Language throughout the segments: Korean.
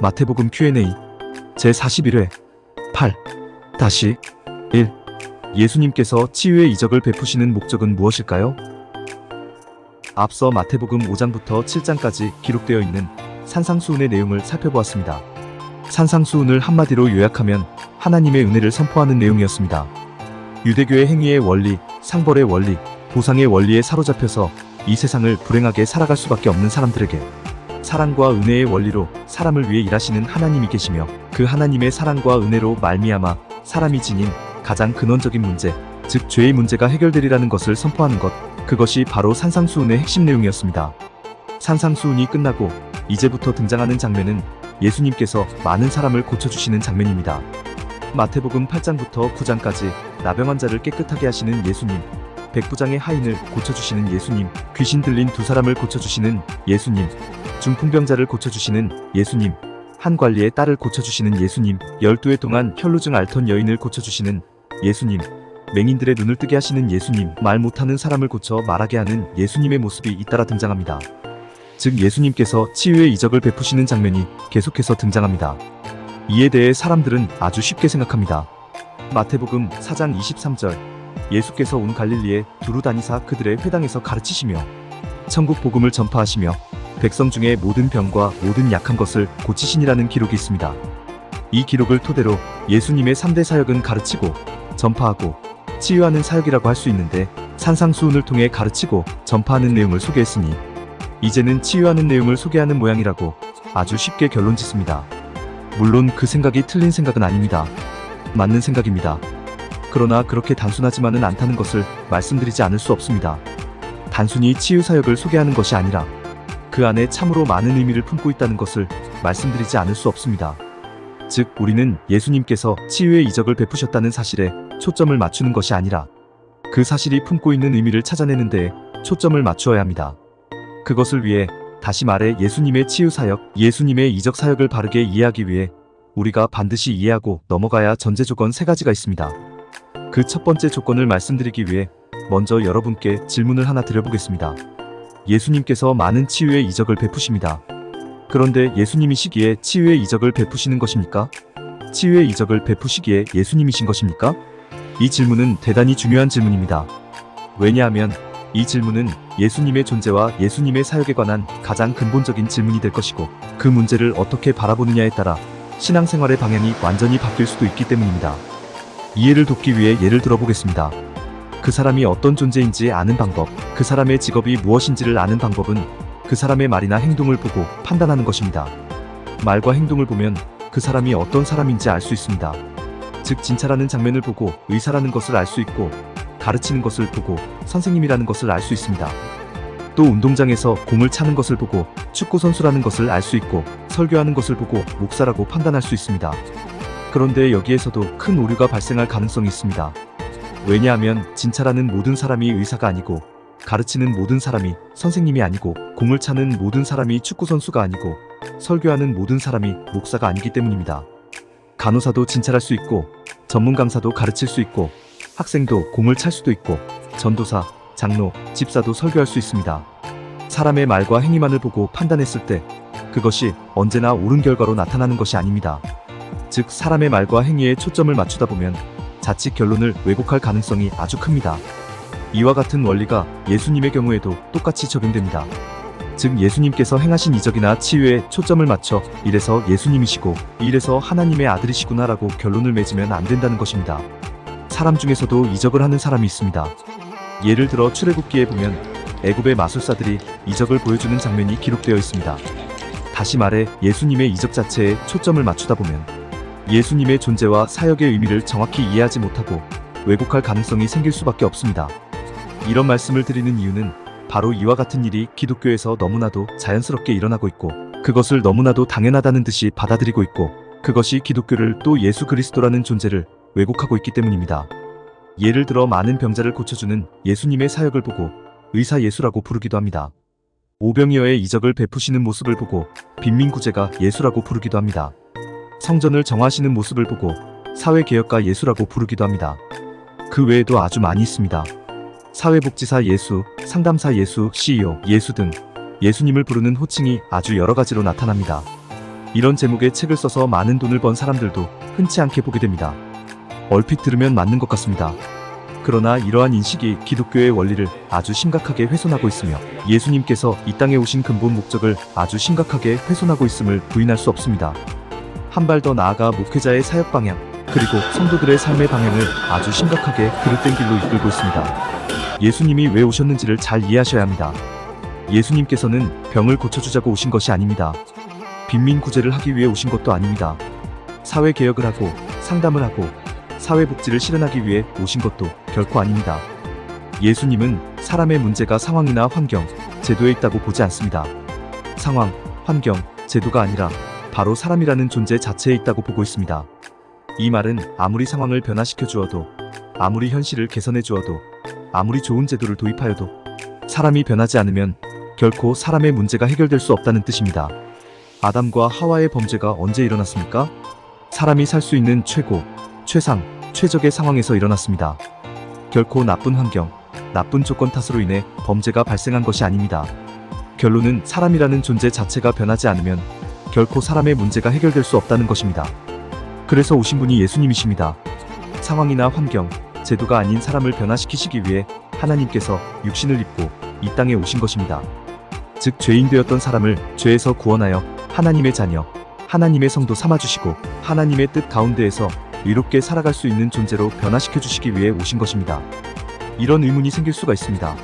마태복음 Q&A 제41회 8 다시 1 예수님께서 치유의 이적을 베푸시는 목적은 무엇일까요? 앞서 마태복음 5장부터 7장까지 기록되어 있는 산상수훈의 내용을 살펴보았습니다. 산상수훈을 한마디로 요약하면 하나님의 은혜를 선포하는 내용이었습니다. 유대교의 행위의 원리, 상벌의 원리, 보상의 원리에 사로잡혀서 이 세상을 불행하게 살아갈 수밖에 없는 사람들에게 사랑과 은혜의 원리로 사람을 위해 일하시는 하나님이 계시며 그 하나님의 사랑과 은혜로 말미암아 사람이 지닌 가장 근원적인 문제, 즉 죄의 문제가 해결되리라는 것을 선포하는 것, 그것이 바로 산상수훈의 핵심 내용이었습니다. 산상수훈이 끝나고 이제부터 등장하는 장면은 예수님께서 많은 사람을 고쳐주시는 장면입니다. 마태복음 8장부터 9장까지 나병 환자를 깨끗하게 하시는 예수님, 백부장의 하인을 고쳐주시는 예수님, 귀신 들린 두 사람을 고쳐주시는 예수님, 중풍병자를 고쳐주시는 예수님, 한 관리의 딸을 고쳐주시는 예수님, 열두해 동안 혈루증 앓던 여인을 고쳐주시는 예수님, 맹인들의 눈을 뜨게 하시는 예수님, 말 못하는 사람을 고쳐 말하게 하는 예수님의 모습이 잇따라 등장합니다. 즉 예수님께서 치유의 이적을 베푸시는 장면이 계속해서 등장합니다. 이에 대해 사람들은 아주 쉽게 생각합니다. 마태복음 4장 23절 예수께서 온 갈릴리에 두루 다니사 그들의 회당에서 가르치시며 천국 복음을 전파하시며 백성 중에 모든 병과 모든 약한 것을 고치시니라는 기록이 있습니다. 이 기록을 토대로 예수님의 3대 사역은 가르치고 전파하고 치유하는 사역이라고 할 수 있는데 산상수훈을 통해 가르치고 전파하는 내용을 소개했으니 이제는 치유하는 내용을 소개하는 모양이라고 아주 쉽게 결론 짓습니다. 물론 그 생각이 틀린 생각은 아닙니다. 맞는 생각입니다. 그러나 그렇게 단순하지만은 않다는 것을 말씀드리지 않을 수 없습니다. 단순히 치유 사역을 소개하는 것이 아니라 그 안에 참으로 많은 의미를 품고 있다는 것을 말씀드리지 않을 수 없습니다. 즉, 우리는 예수님께서 치유의 이적을 베푸셨다는 사실에 초점을 맞추는 것이 아니라 그 사실이 품고 있는 의미를 찾아내는 데에 초점을 맞추어야 합니다. 그것을 위해 다시 말해 예수님의 치유 사역, 예수님의 이적 사역을 바르게 이해하기 위해 우리가 반드시 이해하고 넘어가야 전제 조건 세 가지가 있습니다. 그 첫 번째 조건을 말씀드리기 위해 먼저 여러분께 질문을 하나 드려보겠습니다. 예수님께서 많은 치유의 이적을 베푸십니다. 그런데 예수님이시기에 치유의 이적을 베푸시는 것입니까? 치유의 이적을 베푸시기에 예수님이신 것입니까? 이 질문은 대단히 중요한 질문입니다. 왜냐하면 이 질문은 예수님의 존재와 예수님의 사역에 관한 가장 근본적인 질문이 될 것이고 그 문제를 어떻게 바라보느냐에 따라 신앙생활의 방향이 완전히 바뀔 수도 있기 때문입니다. 이해를 돕기 위해 예를 들어보겠습니다. 그 사람이 어떤 존재인지 아는 방법, 그 사람의 직업이 무엇인지를 아는 방법은 그 사람의 말이나 행동을 보고 판단하는 것입니다. 말과 행동을 보면 그 사람이 어떤 사람인지 알 수 있습니다. 즉, 진찰하는 장면을 보고 의사라는 것을 알 수 있고, 가르치는 것을 보고 선생님이라는 것을 알 수 있습니다. 또 운동장에서 공을 차는 것을 보고 축구 선수라는 것을 알 수 있고, 설교하는 것을 보고 목사라고 판단할 수 있습니다. 그런데 여기에서도 큰 오류가 발생할 가능성이 있습니다. 왜냐하면 진찰하는 모든 사람이 의사가 아니고 가르치는 모든 사람이 선생님이 아니고 공을 차는 모든 사람이 축구 선수가 아니고 설교하는 모든 사람이 목사가 아니기 때문입니다. 간호사도 진찰할 수 있고 전문 강사도 가르칠 수 있고 학생도 공을 찰 수도 있고 전도사, 장로, 집사도 설교할 수 있습니다. 사람의 말과 행위만을 보고 판단했을 때 그것이 언제나 옳은 결과로 나타나는 것이 아닙니다. 즉 사람의 말과 행위에 초점을 맞추다 보면 자칫 결론을 왜곡할 가능성이 아주 큽니다. 이와 같은 원리가 예수님의 경우에도 똑같이 적용됩니다. 즉 예수님께서 행하신 이적이나 치유에 초점을 맞춰 이래서 예수님이시고 이래서 하나님의 아들이시구나라고 결론을 맺으면 안 된다는 것입니다. 사람 중에서도 이적을 하는 사람이 있습니다. 예를 들어 출애굽기에 보면 애굽의 마술사들이 이적을 보여주는 장면이 기록되어 있습니다. 다시 말해 예수님의 이적 자체에 초점을 맞추다 보면 예수님의 존재와 사역의 의미를 정확히 이해하지 못하고 왜곡할 가능성이 생길 수밖에 없습니다. 이런 말씀을 드리는 이유는 바로 이와 같은 일이 기독교에서 너무나도 자연스럽게 일어나고 있고 그것을 너무나도 당연하다는 듯이 받아들이고 있고 그것이 기독교를 또 예수 그리스도라는 존재를 왜곡하고 있기 때문입니다. 예를 들어 많은 병자를 고쳐주는 예수님의 사역을 보고 의사 예수라고 부르기도 합니다. 오병이어의 이적을 베푸시는 모습을 보고 빈민구제가 예수라고 부르기도 합니다. 성전을 정화하시는 모습을 보고 사회개혁가 예수라고 부르기도 합니다. 그 외에도 아주 많이 있습니다. 사회복지사 예수, 상담사 예수, CEO 예수 등 예수님을 부르는 호칭이 아주 여러 가지로 나타납니다. 이런 제목의 책을 써서 많은 돈을 번 사람들도 흔치 않게 보게 됩니다. 얼핏 들으면 맞는 것 같습니다. 그러나 이러한 인식이 기독교의 원리를 아주 심각하게 훼손하고 있으며 예수님께서 이 땅에 오신 근본 목적을 아주 심각하게 훼손하고 있음을 부인할 수 없습니다. 한 발 더 나아가 목회자의 사역 방향, 그리고 성도들의 삶의 방향을 아주 심각하게 그릇된 길로 이끌고 있습니다. 예수님이 왜 오셨는지를 잘 이해하셔야 합니다. 예수님께서는 병을 고쳐주자고 오신 것이 아닙니다. 빈민 구제를 하기 위해 오신 것도 아닙니다. 사회 개혁을 하고 상담을 하고 사회 복지를 실현하기 위해 오신 것도 결코 아닙니다. 예수님은 사람의 문제가 상황이나 환경, 제도에 있다고 보지 않습니다. 상황, 환경, 제도가 아니라 바로 사람이라는 존재 자체에 있다고 보고 있습니다. 이 말은 아무리 상황을 변화시켜 주어도, 아무리 현실을 개선해 주어도, 아무리 좋은 제도를 도입하여도 사람이 변하지 않으면 결코 사람의 문제가 해결될 수 없다는 뜻입니다. 아담과 하와의 범죄가 언제 일어났습니까? 사람이 살 수 있는 최고, 최상, 최적의 상황에서 일어났습니다. 결코 나쁜 환경, 나쁜 조건 탓으로 인해 범죄가 발생한 것이 아닙니다. 결론은 사람이라는 존재 자체가 변하지 않으면 결코 사람의 문제가 해결될 수 없다는 것입니다. 그래서 오신 분이 예수님이십니다. 상황이나 환경, 제도가 아닌 사람을 변화시키시기 위해 하나님께서 육신을 입고 이 땅에 오신 것입니다. 즉 죄인 되었던 사람을 죄에서 구원하여 하나님의 자녀, 하나님의 성도 삼아주시고 하나님의 뜻 가운데에서 의롭게 살아갈 수 있는 존재로 변화시켜 주시기 위해 오신 것입니다. 이런 의문이 생길 수가 있습니다.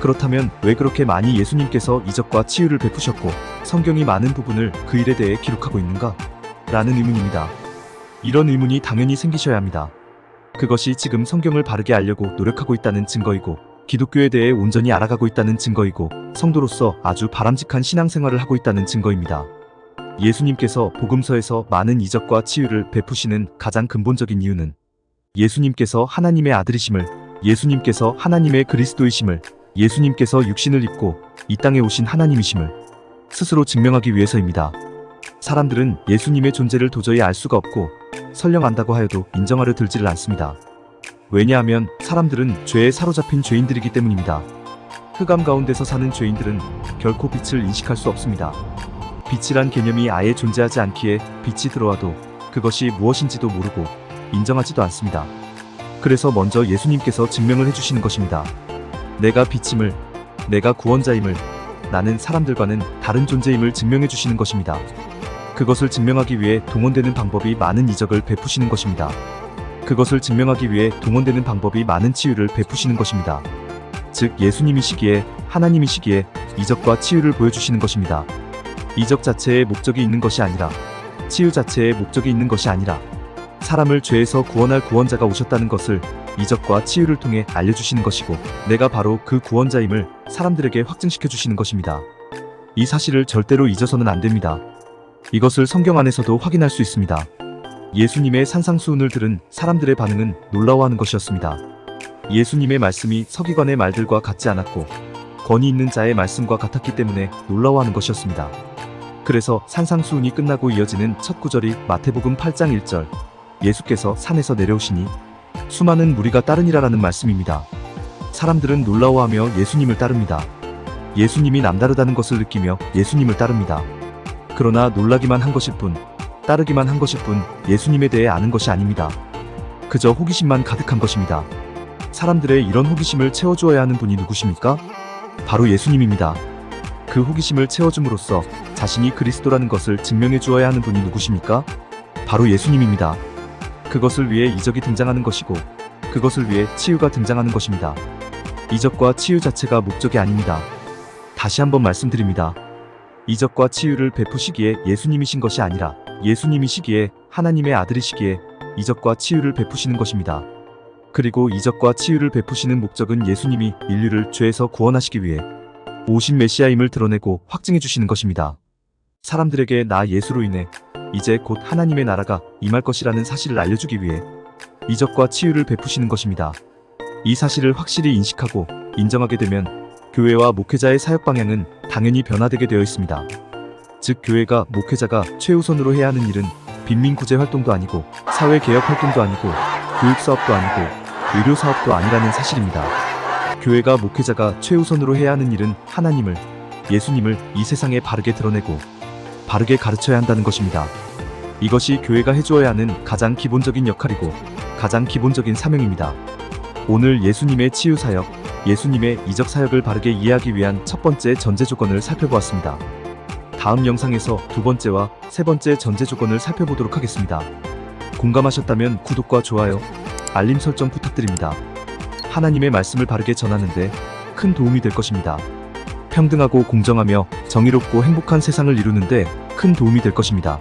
그렇다면 왜 그렇게 많이 예수님께서 이적과 치유를 베푸셨고 성경이 많은 부분을 그 일에 대해 기록하고 있는가? 라는 의문입니다. 이런 의문이 당연히 생기셔야 합니다. 그것이 지금 성경을 바르게 알려고 노력하고 있다는 증거이고 기독교에 대해 온전히 알아가고 있다는 증거이고 성도로서 아주 바람직한 신앙생활을 하고 있다는 증거입니다. 예수님께서 복음서에서 많은 이적과 치유를 베푸시는 가장 근본적인 이유는 예수님께서 하나님의 아들이심을, 예수님께서 하나님의 그리스도이심을, 예수님께서 육신을 입고 이 땅에 오신 하나님이심을 스스로 증명하기 위해서입니다. 사람들은 예수님의 존재를 도저히 알 수가 없고 설령 안다고 하여도 인정하려 들지를 않습니다. 왜냐하면 사람들은 죄에 사로잡힌 죄인들이기 때문입니다. 흑암 가운데서 사는 죄인들은 결코 빛을 인식할 수 없습니다. 빛이란 개념이 아예 존재하지 않기에 빛이 들어와도 그것이 무엇인지도 모르고 인정하지도 않습니다. 그래서 먼저 예수님께서 증명을 해주시는 것입니다. 내가 빛임을, 내가 구원자임을, 나는 사람들과는 다른 존재임을 증명해 주시는 것입니다. 그것을 증명하기 위해 동원되는 방법이 많은 이적을 베푸시는 것입니다. 그것을 증명하기 위해 동원되는 방법이 많은 치유를 베푸시는 것입니다. 즉 예수님이시기에 하나님이시기에 이적과 치유를 보여주시는 것입니다. 이적 자체에 목적이 있는 것이 아니라 치유 자체에 목적이 있는 것이 아니라 사람을 죄에서 구원할 구원자가 오셨다는 것을 이적과 치유를 통해 알려주시는 것이고 내가 바로 그 구원자임을 사람들에게 확증시켜 주시는 것입니다. 이 사실을 절대로 잊어서는 안 됩니다. 이것을 성경 안에서도 확인할 수 있습니다. 예수님의 산상수훈을 들은 사람들의 반응은 놀라워하는 것이었습니다. 예수님의 말씀이 서기관의 말들과 같지 않았고 권위 있는 자의 말씀과 같았기 때문에 놀라워하는 것이었습니다. 그래서 산상수훈이 끝나고 이어지는 첫 구절이 마태복음 8장 1절 예수께서 산에서 내려오시니 수많은 무리가 따르니라라는 말씀입니다. 사람들은 놀라워하며 예수님을 따릅니다. 예수님이 남다르다는 것을 느끼며 예수님을 따릅니다. 그러나 놀라기만 한 것일 뿐, 따르기만 한 것일 뿐 예수님에 대해 아는 것이 아닙니다. 그저 호기심만 가득한 것입니다. 사람들의 이런 호기심을 채워주어야 하는 분이 누구십니까? 바로 예수님입니다. 그 호기심을 채워줌으로써 자신이 그리스도라는 것을 증명해 주어야 하는 분이 누구십니까? 바로 예수님입니다. 그것을 위해 이적이 등장하는 것이고 그것을 위해 치유가 등장하는 것입니다. 이적과 치유 자체가 목적이 아닙니다. 다시 한번 말씀드립니다. 이적과 치유를 베푸시기에 예수님이신 것이 아니라 예수님이시기에 하나님의 아들이시기에 이적과 치유를 베푸시는 것입니다. 그리고 이적과 치유를 베푸시는 목적은 예수님이 인류를 죄에서 구원하시기 위해 오신 메시아임을 드러내고 확증해 주시는 것입니다. 사람들에게 나 예수로 인해 이제 곧 하나님의 나라가 임할 것이라는 사실을 알려주기 위해 이적과 치유를 베푸시는 것입니다. 이 사실을 확실히 인식하고 인정하게 되면 교회와 목회자의 사역 방향은 당연히 변화되게 되어 있습니다. 즉 교회가 목회자가 최우선으로 해야 하는 일은 빈민 구제 활동도 아니고 사회 개혁 활동도 아니고 교육 사업도 아니고 의료 사업도 아니라는 사실입니다. 교회가 목회자가 최우선으로 해야 하는 일은 하나님을 예수님을 이 세상에 바르게 드러내고 바르게 가르쳐야 한다는 것입니다. 이것이 교회가 해주어야 하는 가장 기본적인 역할이고 가장 기본적인 사명입니다. 오늘 예수님의 치유 사역, 예수님의 이적 사역을 바르게 이해하기 위한 첫 번째 전제 조건을 살펴보았습니다. 다음 영상에서 두 번째와 세 번째 전제 조건을 살펴보도록 하겠습니다. 공감하셨다면 구독과 좋아요, 알림 설정 부탁드립니다. 하나님의 말씀을 바르게 전하는데 큰 도움이 될 것입니다. 평등하고 공정하며 정의롭고 행복한 세상을 이루는데 큰 도움이 될 것입니다.